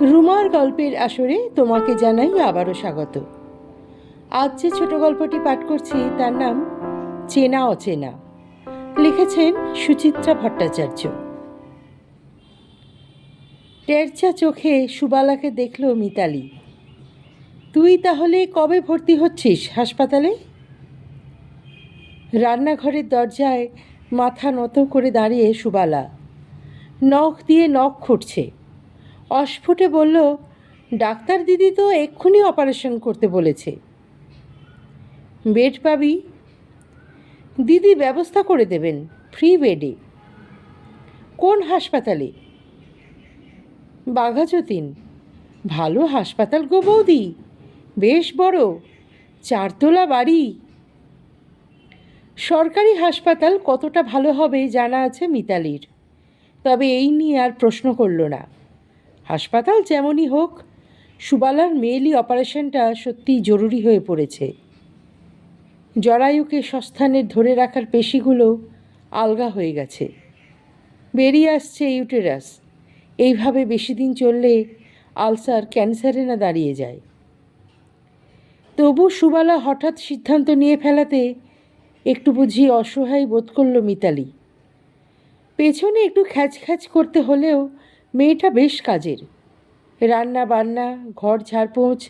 রুমার গল্পের আসরে তোমাকে জানাই আবারও স্বাগত। আজ যে ছোট গল্পটি পাঠ করছি, তার নাম চেনা অচেনা। লিখেছেন সুচিত্রা ভট্টাচার্য। টেরচা চোখে সুবালাকে দেখল মিতালি। তুই তাহলে কবে ভর্তি হচ্ছিস হাসপাতালে? রান্নাঘরের দরজায় মাথা নত করে দাঁড়িয়ে সুবালা। নখ দিয়ে নখ খুঁটছে। অস্ফুটে বলল, ডাক্তার দিদি তো এক্ষুনি অপারেশন করতে বলেছে। বেড পাবি দিদি ব্যবস্থা করে দেবেন, ফ্রি বেডে। কোন হাসপাতালে? বাঘাযতীন। ভালো হাসপাতাল গো বৌদি, বেশ বড়, চারতলা বাড়ি। সরকারি হাসপাতাল কতটা ভালো হবে জানা আছে মিতালির, তবে এই নিয়ে আর প্রশ্ন করল না। হাসপাতাল যেমনই হোক, সুবালার মেয়েলি অপারেশনটা সত্যিই জরুরি হয়ে পড়েছে। জরায়ুকে সস্থানের ধরে রাখার পেশিগুলো আলগা হয়ে গেছে। বেরিয়ে আসছে ইউটেরাস। এইভাবে বেশি দিন চললে আলসার ক্যান্সারে না দাঁড়িয়ে যায়। তবু সুবালা হঠাৎ সিদ্ধান্ত নিয়ে ফেলাতে একটু বুঝি অসহায় বোধ করল মিতালি। পেছনে একটু খ্যাচ খ্যাচ করতে হলেও মেয়েটা বেশ কাজের। রান্না বান্না, ঘর ঝাড়পোঁছ,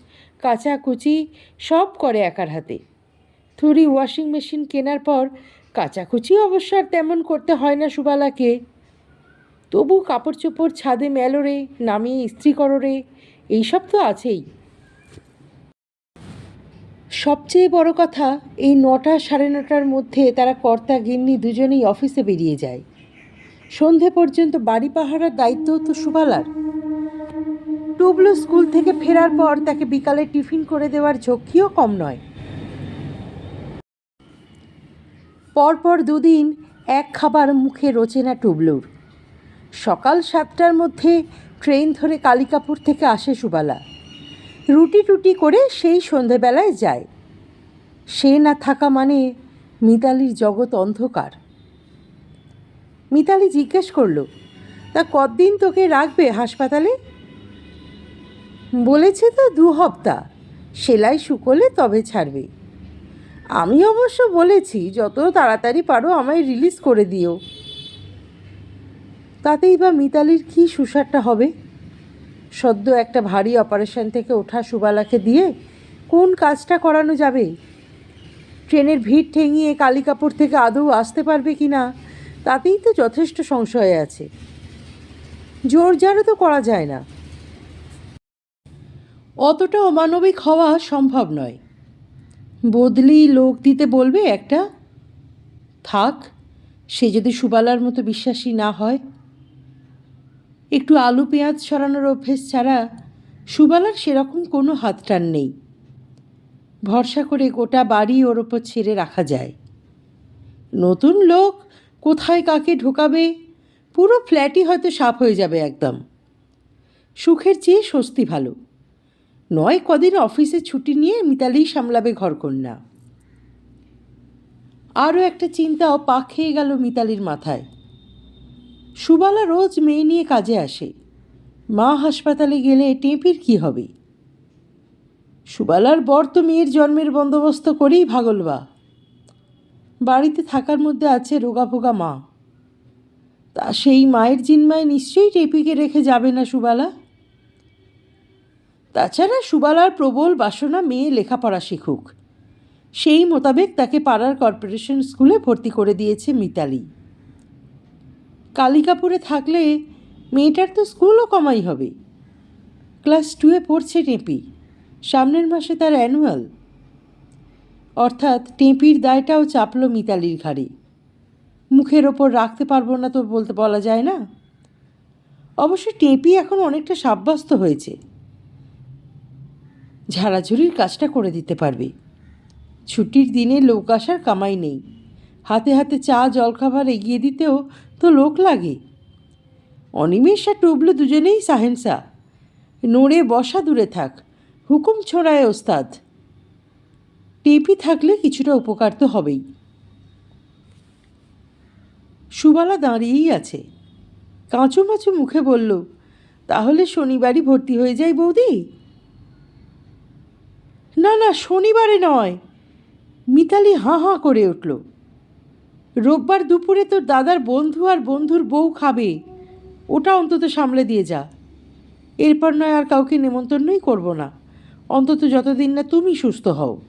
কাচাকুচি সব করে একার হাতে। থুরি ওয়াশিং মেশিন কেনার পর কাচাকুচি অবশ্য আর তেমন করতে হয় না সুবালাকে। তবু কাপড় চোপড় ছাদে মেলোরে নামিয়ে ইস্ত্রি কররে, এইসব তো আছেই। সবচেয়ে বড় কথা, এই নটা সাড়ে নটার মধ্যে তারা কর্তা গিন্নি দুজনেই অফিসে বেরিয়ে যায়। সন্ধে পর্যন্ত বাড়ি পাহারার দায়িত্ব তো সুবালার। টুবলু স্কুল থেকে ফেরার পর তাকে বিকালে টিফিন করে দেওয়ার ঝক্কিও কম নয়। পরপর দুদিন এক খাবার মুখে রোচে না টুবলুর। সকাল সাতটার মধ্যে ট্রেন ধরে কালিকাপুর থেকে আসে সুবালা। রুটি টুটি করে সেই সন্ধেবেলায় যায়। সে না থাকা মানে মিতালির জগৎ অন্ধকার। মিতালি জিজ্ঞেস করল, তা কতদিন তোকে রাখবে হাসপাতালে? বলেছে তো দু হপ্তা, সেলাই শুকোলে তবে ছাড়বে। আমি অবশ্য বলেছি, যত তাড়াতাড়ি পারো আমায় রিলিজ করে দিও। তাতেই বা মিতালির কী সুসারটা হবে? সদ্য একটা ভারী অপারেশন থেকে ওঠা সুবালাকে দিয়ে, কোন কাজটা করানো যাবে? ট্রেনের ভিড় ঠেঙিয়ে কালিকাপুর থেকে আদৌ আসতে পারবে কি না? তাতেই তো যথেষ্ট সংশয় আছে। জোর জারও তো করা যায় না। অতটা অমানবিক হওয়া সম্ভব নয়। বদলি লোক দিতে বলবে একটা? থাক, সে যদি সুবালার মতো বিশ্বাসী না হয়। একটু আলু পেঁয়াজ ছড়ানোর অভ্যেস ছাড়া সুবালার সেরকম কোনো হাত টান নেই। ভরসা করে গোটা বাড়ি ওর ওপর ছেড়ে রাখা যায়। নতুন লোক কোথায় কাকে ঢোকাবে? পুরো ফ্ল্যাটই হয়তো সাফ হয়ে যাবে একদম। সুখের চেয়ে স্বস্তি ভালো। নয়, কদিন অফিসে ছুটি নিয়ে মিতালি সামলাবে ঘরকন্যা। আরও একটা চিন্তাও পাক খেয়ে গেল মিতালির মাথায়। সুবালা রোজ মেয়ে নিয়ে কাজে আসে। মা হাসপাতালে গেলে টেঁপির কি হবে? সুবালার বর তো মেয়ের জন্মের বন্দোবস্ত করেই ভাগলবা বাড়িতে থাকার মধ্যে আছে রোগাভোগা মা। তা সেই মায়ের জিনমায় নিশ্চয়ই টেপিকে রেখে যাবে না সুবালা? তাছাড়া সুবালার প্রবল বাসনা মেয়ে লেখাপড়া শিখুক। সেই মোতাবেক তাকে পাড়ার কর্পোরেশন স্কুলে ভর্তি করে দিয়েছে মিতালি। কালিকাপুরে থাকলে মেয়েটার তো স্কুলও কমাই হবে। ক্লাস টুয়ে পড়ছে টেপি। সামনের মাসে তার অ্যানুয়াল। অর্থাৎ টেঁপির দায়টাও চাপল মিতালির ঘাড়ে। মুখের ওপর রাখতে পারব না তো বলতে বলা যায় না। অবশ্য টেঁপি এখন অনেকটা সাব্যস্ত হয়েছে। ঝাড়াঝুড়ির কাজটা করে দিতে পারবে। ছুটির দিনে লোক আসার কামাই নেই। হাতে হাতে চা, জলখাবার এগিয়ে দিতেও তো লোক লাগে। অনিমেষ আর টুবলু দুজনেই সাহেন্সা। নড়ে বসা দূরে থাক। হুকুম ছোড়ায় ওস্তাদ। টেপি থাকলে কিছুটা উপকার তো হবেই। সুবালা দাঁড়িয়েই আছে। কাঁচু মাচু মুখে বলল, তাহলে শনিবারই ভর্তি হয়ে যাই বৌদি? না না, শনিবারে নয়। মিতালি হাঁ হাঁ করে উঠল। রোববার দুপুরে তোর দাদার বন্ধু আর বন্ধুর বউ খাবে। ওটা অন্তত সামলে দিয়ে যা। এরপর নয় আর কাউকে নেমন্তন্নই করব না। অন্তত যতদিন না তুমি সুস্থ হও।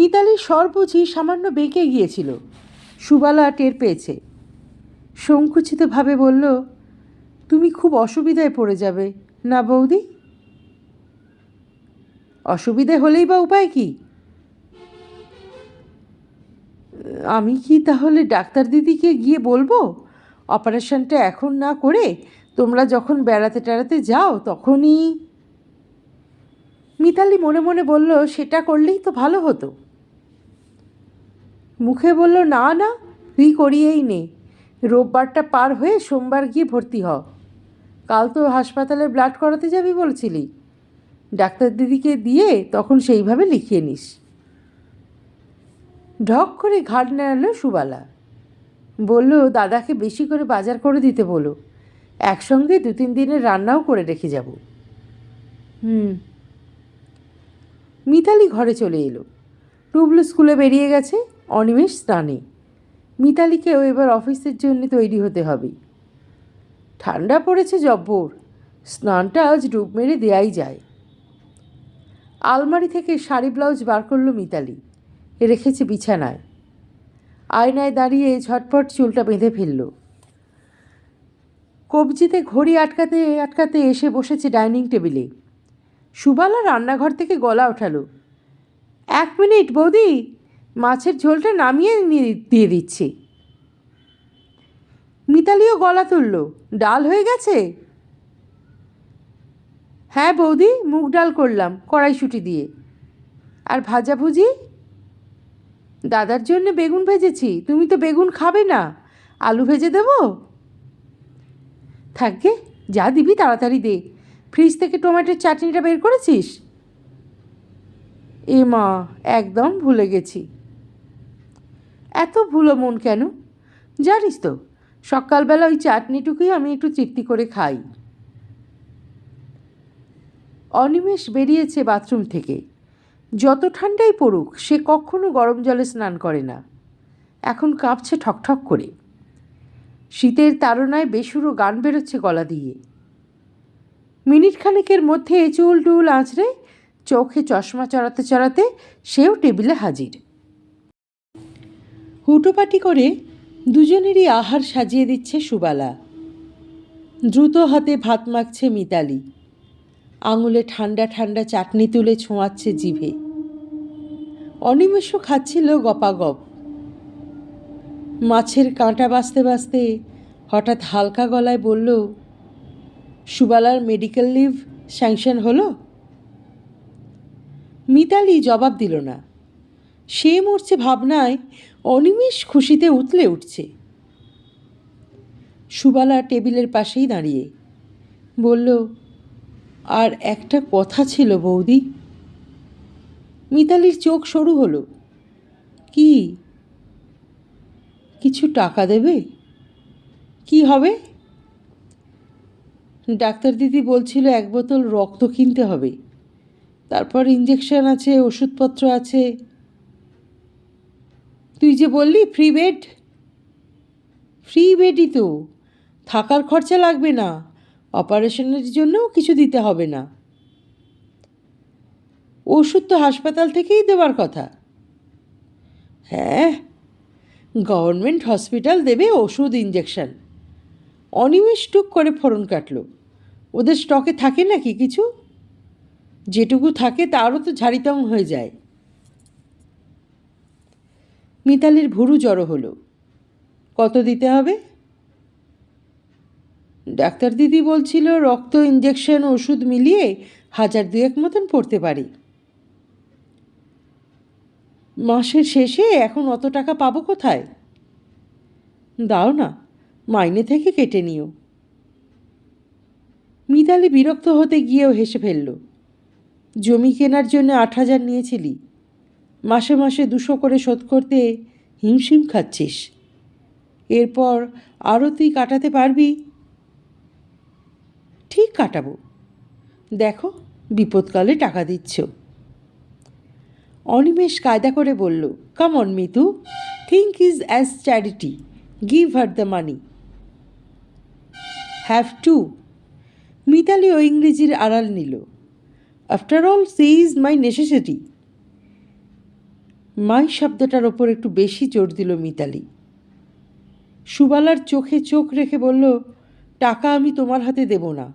মিতালির স্বর বুঝি সামান্য বেঁকে গিয়েছিল। সুবালা টের পেয়েছে। সংকুচিতভাবে বলল, তুমি খুব অসুবিধায় পড়ে যাবে, না বৌদি? অসুবিধে হলেই বা উপায় কি? আমি কি তাহলে ডাক্তার দিদিকে গিয়ে বলব? অপারেশনটা এখন না করে তোমরা যখন বেড়াতে টেড়াতে যাও তখনই মিতালি মনে মনে বলল, সেটা করলেই তো ভালো হতো। মুখে বলল, না না, তুই করিয়েই নে। রোববারটা পার হয়ে সোমবার গিয়ে ভর্তি হ। কাল তো হাসপাতালে ব্লাড করাতে যাবি বলছিলি। ডাক্তার দিদিকে দিয়ে তখন সেইভাবে লিখিয়ে নিস। ঢক করে ঘাট নেড়ালো সুবালা। বলল, দাদাকে বেশি করে বাজার করে দিতে বলো। একসঙ্গে দু তিন দিনের রান্নাও করে রেখে যাব। হুম। মিতালি ঘরে চলে এলো। টুবলু স্কুলে বেরিয়ে গেছে। অনিমেষ স্নানে মিতালিকেও এবার অফিসের জন্য তৈরি হতে হবে। ঠান্ডা পড়েছে জব্বর। স্নানটা আজ ডুব মেরে দেয়াই যায়। আলমারি থেকে শাড়ি, ব্লাউজ বার করল মিতালি। রেখেছে বিছানায়। আয়নায় দাঁড়িয়ে ঝটপট চুলটা বেঁধে ফেলল। কবজিতে ঘড়ি আটকাতে আটকাতে এসে বসেছে ডাইনিং টেবিলে। সুবালা রান্নাঘর থেকে গলা ওঠালো। এক মিনিট, বৌদি! মাছের ঝোলটা নামিয়ে দিয়ে দিচ্ছি। মিতালিও গলা তুলল, ডাল হয়ে গেছে? হ্যাঁ বৌদি, মুগ ডাল করলাম কড়াইশুঁটি দিয়ে। আর ভাজাভুজি দাদার জন্য বেগুন ভেজেছি, তুমি তো বেগুন খাবে না, আলু ভেজে দেবো? থাকবে যা দিবি তাড়াতাড়ি দে, ফ্রিজ থেকে টমেটোর চাটনিটা বের করেছিস? এ মা, একদম ভুলে গেছি। এত ভুলো মন কেন? জানিস তো, সকালবেলা ওই চাটনিটুকুই আমি একটু তৃপ্তি করে খাই। অনিমেষ বেরিয়েছে বাথরুম থেকে। যত ঠান্ডাই পড়ুক, সে কখনো গরম জলে স্নান করে না। এখন কাঁপছে ঠকঠক করে। শীতের তাড়নায় বেসুরো গান বেরোচ্ছে গলা দিয়ে। মিনিট খানেকের মধ্যে চুল টুল আঁচড়ে চোখে চশমা চড়াতে চড়াতে সেও টেবিলে হাজির। হুটোপাটি করে দুজনেরই আহার সাজিয়ে দিচ্ছে সুবালা। দ্রুত হাতে ভাত মাখছে মিতালি। আঙুলে ঠান্ডা ঠান্ডা চাটনি তুলে ছোঁয়াচ্ছে জিভে। অনিমেষও খাচ্ছিল গপাগপ। মাছের কাঁটা বাঁচতে বাঁচতে হঠাৎ হালকা গলায় বলল, সুবালার মেডিকেল লিভ স্যাংশন হলো? মিতালি জবাব দিল না। সে মরছে ভাবনায় অনিমেষ খুশিতে উতলে উঠছে। সুবালা টেবিলের পাশেই দাঁড়িয়ে বলল, আর একটা কথা ছিল বৌদি। মিতালির চোখ সরু হলো। কি? কিছু টাকা দেবে? কি হবে? ডাক্তার দিদি বলছিল, এক বোতল রক্ত কিনতে হবে। তারপর ইঞ্জেকশন আছে, ওষুধপত্র আছে তুই যে বললি ফ্রি বেড ফ্রি বেডই তো। থাকার খরচা লাগবে না। অপারেশনের জন্যও কিছু দিতে হবে না। ওষুধ তো হাসপাতাল থেকেই দেওয়ার কথা। হ্যাঁ গভর্নমেন্ট হসপিটাল দেবে ওষুধ ইঞ্জেকশন অনিমেষ টুক করে ফোরন কাটল। ওদের স্টকে থাকে নাকি কিছু? যেটুকু থাকে তারও তো ঝাড়িতং হয়ে যায়। মিতালির ভুরু জড়ো হলো। কত দিতে হবে? ডাক্তার দিদি বলছিল, রক্ত ইঞ্জেকশন ওষুধ মিলিয়ে হাজার দুয়েক মতন পড়তে পারি। মাসের শেষে এখন অত টাকা পাবো কোথায়? দাও না, মাইনে থেকে কেটে নিও। মিতালি বিরক্ত হতে গিয়েও হেসে ফেলল, জমি কেনার জন্য আট হাজার নিয়েছিলি মাসে মাসে দুশো করে শোধ করতে হিমশিম খাচ্ছিস। এরপর আরও তুই কাটাতে পারবি? ঠিক কাটাবো। দেখো, বিপদকালে টাকা দিচ্ছ। অনিমেষ কায়দা করে বলল come on Mitu think is as charity give her the money have to Mitali ও ইংরেজির আড়াল নিল after all she is my necessity my শব্দটার ওপর একটু বেশি জোর দিল মিতালি। সুবালার চোখে চোখ রেখে বলল, টাকা আমি তোমার হাতে দেব না।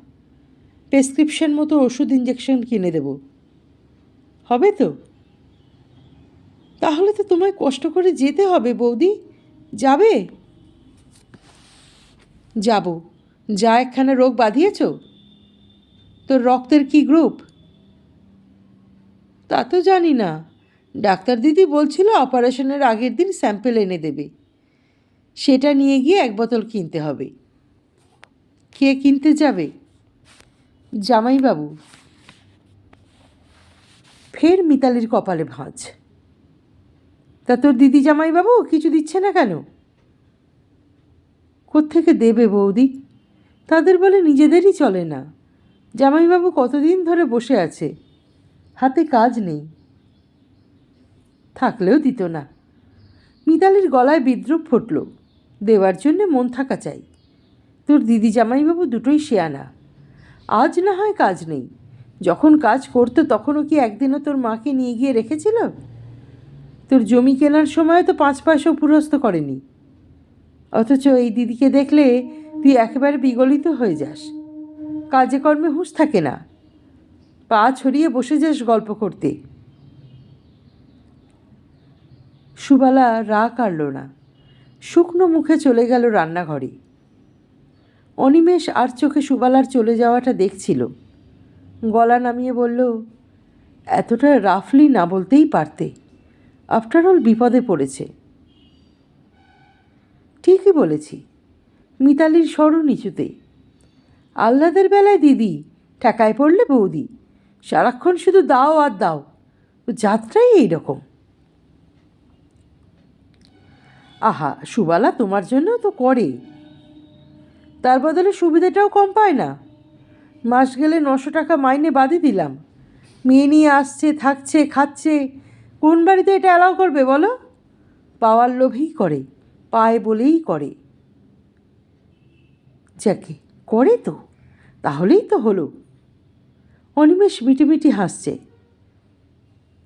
প্রেসক্রিপশন মতো ওষুধ ইঞ্জেকশন কিনে দেব। হবে তো? তাহলে তো তোমায় কষ্ট করে যেতে হবে বৌদি। যাবে? যাব। যা একখানা রোগ বাঁধিয়েছ? তোর রক্তের কি গ্রুপ? তা তো জানি না। ডাক্তার দিদি বলছিল অপারেশনের আগের দিন স্যাম্পেল এনে দেবে। সেটা নিয়ে গিয়ে এক বোতল কিনতে হবে। কে কিনতে যাবে? জামাইবাবু। ফের মিতালির কপালে ভাঁজ। তা তোর দিদি জামাইবাবু কিছু দিচ্ছে না কেন? কোত্থেকে দেবে বৌদি? তাদের বলে নিজেদেরই চলে না। জামাইবাবু কতদিন ধরে বসে আছে। হাতে কাজ নেই। থাকলেও দিত না। মিতালির গলায় বিদ্রুপ ফুটল। দেওয়ার জন্যে মন থাকা চাই। তোর দিদি জামাইবাবু দুটোই শেয়ানা। আজ না হয় কাজ নেই। যখন কাজ করতো তখনও কি একদিনও তোর মাকে নিয়ে গিয়ে রেখেছিল? তোর জমি কেনার সময় তো পাঁচ পয়সাও পুরস্ত করেনি। অথচ এই দিদিকে দেখলে তুই একেবারে বিগলিত হয়ে যাস। কাজে কর্মে হুঁশ থাকে না। পা ছড়িয়ে বসে যাস গল্প করতে। সুবালা রা কাড়ল না। শুকনো মুখে চলে গেল রান্নাঘরে। অনিমেষ আর চোখে সুবালার চলে যাওয়াটা দেখছিল। গলা নামিয়ে বলল, এতটা রাফলি না বলতেই পারতে। আফটার অল বিপদে পড়েছে। ঠিকই বলেছি। মিতালির সরু নিচুতে। আহ্লাদের বেলায় দিদি, ঠেকায় পড়লে বৌদি। সারাক্ষণ শুধু দাও আর দাও। যাত্রাই এই আহা, সুবালা, তোমার জন্য তো করে। তার বদলে সুবিধাটাও কম পায় না। মাস গেলে নশো টাকা মাইনে বাদই দিলাম। মেয়ে নিয়ে আসছে, থাকছে, খাচ্ছে। কোন বাড়িতে এটা অ্যালাউ করবে বলো? পাওয়ার লোভেই করে, পায় বলেই করে। যাকে করে তো, তাহলেই তো হলো। অনিমেষ মিটিমিটি হাসছে।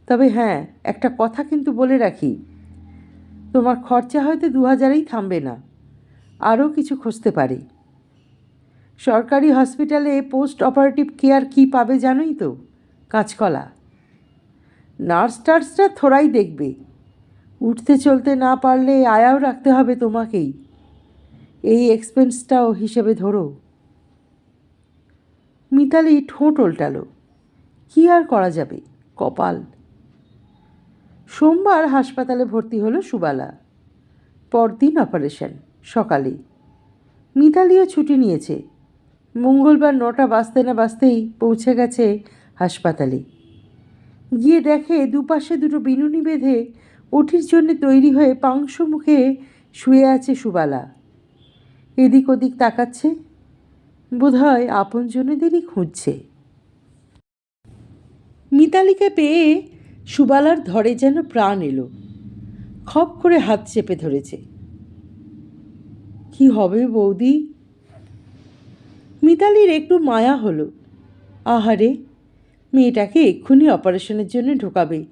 তবে হ্যাঁ একটা কথা কিন্তু বলে রাখি। তোমার খরচা হয়তো দু হাজারেই থামবে না। আরও কিছু খুঁজতে পারে। সরকারি হসপিটালে পোস্ট অপারেটিভ কেয়ার কী পাবে জানোই তো? কাঁচকলা। নার্স টার্সরা থোড়াই দেখবে। উঠতে চলতে না পারলে আয়াও রাখতে হবে তোমাকেই। এই এক্সপেন্সটাও হিসেবে ধরো। মিতালি ঠোঁট ওল্টালো। কী আর করা যাবে? কপাল। সোমবার হাসপাতালে ভর্তি হলো সুবালা। পরদিন অপারেশন সকালে মিতালিও ছুটি নিয়েছে। মঙ্গলবার নটা বাজতে না বাজতেই পৌঁছে গেছে হাসপাতালে। গিয়ে দেখে দুপাশে দুটো বিনুনি বেঁধে ওটির জন্য তৈরি হয়ে পাংশ মুখে শুয়ে আছে সুবালা। এদিক ওদিক তাকাচ্ছে। বোধহয় আপনজনেদেরই খুঁজছে। মিতালিকে পেয়ে সুবালার ধরে যেন প্রাণ এলো। খপ করে হাত চেপে ধরেছে। কি হবে বৌদি? মিতালির একটু মায়া হলো। আহারে, মেয়েটাকে এক্ষুনি অপারেশনের জন্য ঢোকাবে।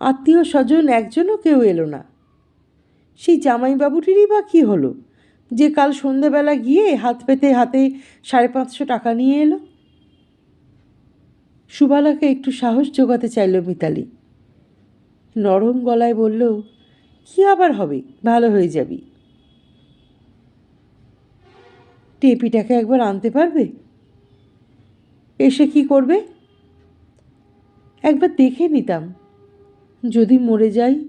আত্মীয় স্বজন একজনও কেউ এলো না। সেই জামাইবাবুটিরই বা কী হলো? যে কাল সন্ধেবেলা গিয়ে হাত পেতে হাতে সাড়ে পাঁচশো টাকা নিয়ে এলো? সুবালাকে একটু সাহস জোগাতে চাইল মিতালি। নরম গলায় বলল, কি আবার হবে? ভালো হয়ে যাবি। টেপিটাকে একবার আনতে পারবে? এসে কি করবে? একবার দেখে নিতাম। যদি মরে যাই?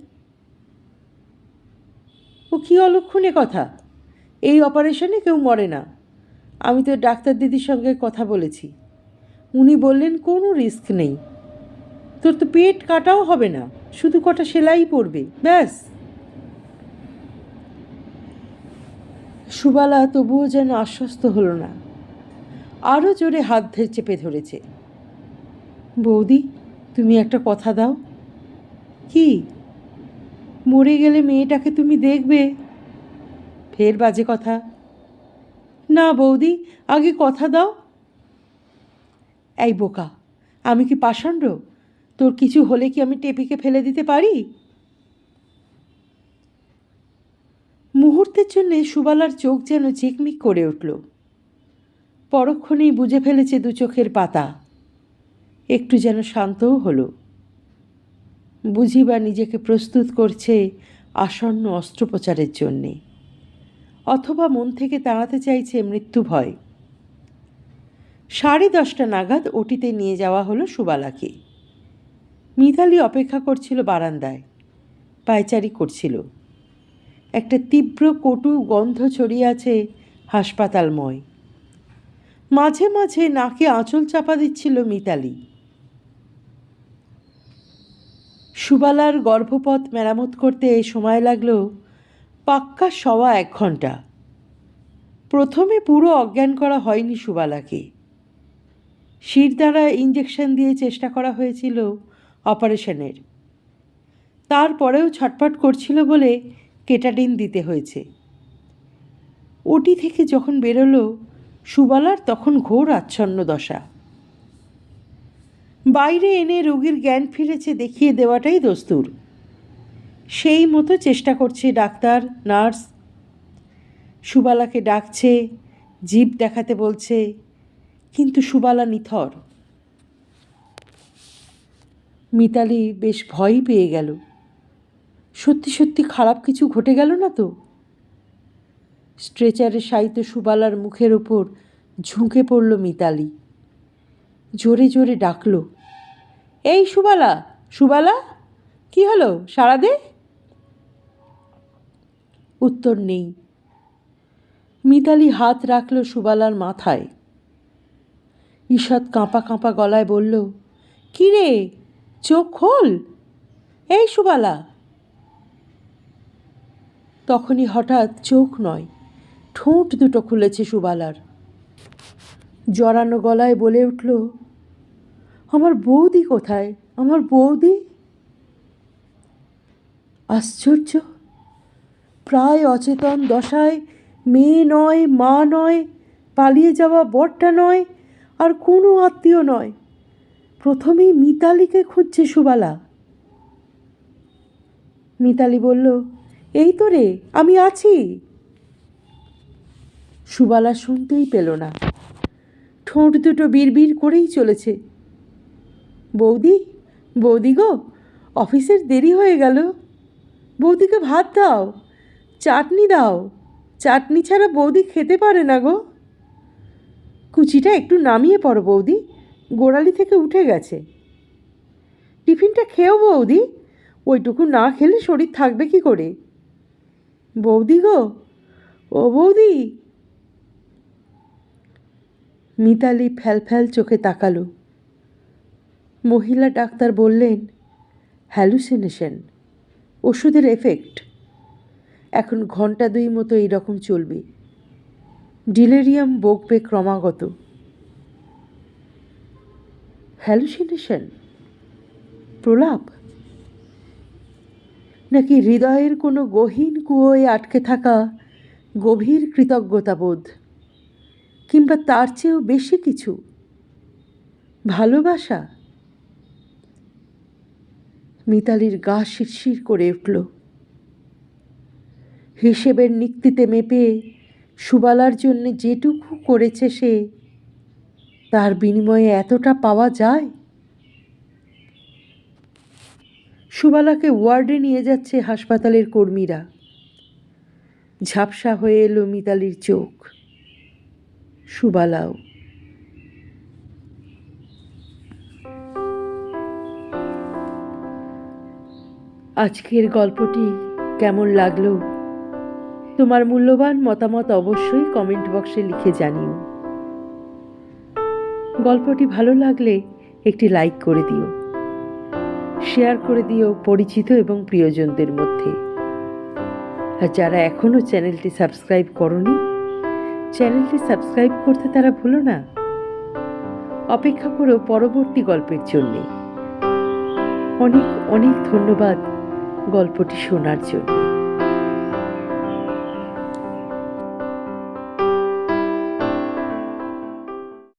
ও কি অলক্ষণে কথা? এই অপারেশনে কেউ মরে না। আমি তো ডাক্তার দিদির সঙ্গে কথা বলেছি। উনি বললেন, কোনো রিস্ক নেই। তোর তো পেট কাটাও হবে না। শুধু কটা সেলাই পড়বে ব্যাস। সুবালা তবুও যেন আশ্বস্ত হলো না। আরও জোরে হাত ধরে চেপে ধরেছে। বৌদি, তুমি একটা কথা দাও। কি? মরে গেলে মেয়েটাকে তুমি দেখবে? ফের বাজে কথা। না বৌদি, আগে কথা দাও। এই বোকা, আমি কি পাষণ্ড? তোর কিছু হলে কি আমি টেপিকে ফেলে দিতে পারি? মুহূর্তের জন্যে সুবালার চোখ যেন চিকমিক করে উঠল। পরক্ষণেই বুঝে ফেলেছে দু চোখের পাতা। একটু যেন শান্তও হলো। বুঝি বা নিজেকে প্রস্তুত করছে আসন্ন অস্ত্রোপচারের জন্যে। অথবা মন থেকে তাড়াতে চাইছে মৃত্যু ভয়। সাড়ে দশটা নাগাদ ওটিতে নিয়ে যাওয়া হলো সুবালাকে। মিতালি অপেক্ষা করছিল বারান্দায়, পায়চারি করছিল। একটা তীব্র কটু গন্ধ ছড়িয়ে আছে হাসপাতালময়। মাঝে মাঝে নাকে আঁচল চাপা দিচ্ছিল মিতালি। সুবালার গর্ভপথ মেরামত করতে সময় লাগল পাক্কা সওয়া এক ঘণ্টা প্রথমে পুরো অজ্ঞান করা হয়নি সুবালাকে। শির দ্বারা ইঞ্জেকশন দিয়ে চেষ্টা করা হয়েছিল অপারেশনের। তারপরেও ছটফট করছিল বলে কেটাডিন দিতে হয়েছে। ওটি থেকে যখন বেরোলো, সুবালার তখন ঘোর আচ্ছন্ন দশা। বাইরে এনে রোগীর জ্ঞান ফিরেছে দেখিয়ে দেওয়াটাই দস্তুর। সেই মতো চেষ্টা করছে ডাক্তার, নার্স। সুবালাকে ডাকছে, জীব দেখাতে বলছে, কিন্তু সুবালা নিথর। মিতালি বেশ ভয়ই পেয়ে গেল। সত্যি সত্যি খারাপ কিছু ঘটে গেল না তো? স্ট্রেচারে শায়িত সুবালার মুখের ওপর ঝুঁকে পড়ল মিতালি। জোরে জোরে ডাকল, এই সুবালা সুবালা, কি হলো? সারা দে? উত্তর নেই। মিতালি হাত রাখল সুবালার মাথায়। ঈষৎ কাঁপা কাঁপা গলায় বলল, কি রে? চোখ খোল। এই সুবালা। তখনই হঠাৎ চোখ নয়, ঠোঁট দুটো খুলেছে সুবালার। জড়ানো গলায় বলে উঠল, আমার বৌদি কোথায়? আমার বৌদি? আশ্চর্য! প্রায় অচেতন দশায় মেয়ে নয়, মা নয়, পালিয়ে যাওয়া বরটা নয়, আর কোনো আত্মীয় নয়। প্রথমেই মিতালিকে খুঁজছে সুবালা। মিতালি বলল, এই তো রে, আমি আছি। সুবালা শুনতেই পেল না। ঠোঁট দুটো বিড়বিড় করেই চলেছে। বৌদি বৌদি গো, অফিসের দেরি হয়ে গেল। বৌদিকে ভাত দাও, চাটনি দাও। চাটনি ছাড়া বৌদি খেতে পারে না গো। কুচিটা একটু নামিয়ে পড়ো বৌদি। গোড়ালি থেকে উঠে গেছে। টিফিনটা খেয়েও বৌদি? ওইটুকু না খেলে শরীর থাকবে কি করে? বৌদি গো? ও বৌদি? মিতালি ফ্যালফ্যাল চোখে তাকালো। মহিলা ডাক্তার বললেন হ্যালুসিনেশন ওষুধের এফেক্ট এখন ঘণ্টা দুই মতো এইরকম চলবে। ডিলেরিয়াম বকবে ক্রমাগত। হ্যালুসিনেশন প্রলাপ? নাকি হৃদয়ের কোনো গহীন কুয়োয় আটকে থাকা গভীর কৃতজ্ঞতাবোধ? কিংবা তার চেয়েও বেশি কিছু? ভালোবাসা? মিতালির গা শিরশির করে উঠল। হিসেবের নিক্তিতে মেপে সুবালার জন্য যেটুকু করেছে সে তার বিনিময়ে এতটা পাওয়া যায়? সুবালাকে ওয়ার্ডে নিয়ে যাচ্ছে হাসপাতালের কর্মীরা। ঝাপসা হয়ে এলো মিতালির চোখ। সুবালাও। আজকের গল্পটি কেমন লাগল? তোমার মূল্যবান মতামত অবশ্যই কমেন্ট বক্সে লিখে জানিও। গল্পটি ভালো লাগলে একটি লাইক করে দিও। শেয়ার করে দিও পরিচিত এবং প্রিয়জনদের মধ্যে। আর যারা এখনও চ্যানেলটি সাবস্ক্রাইব করনি, চ্যানেলটি সাবস্ক্রাইব করতে তারা ভুলো না। অপেক্ষা করো পরবর্তী গল্পের জন্যে। অনেক অনেক ধন্যবাদ গল্পটি শোনার জন্য।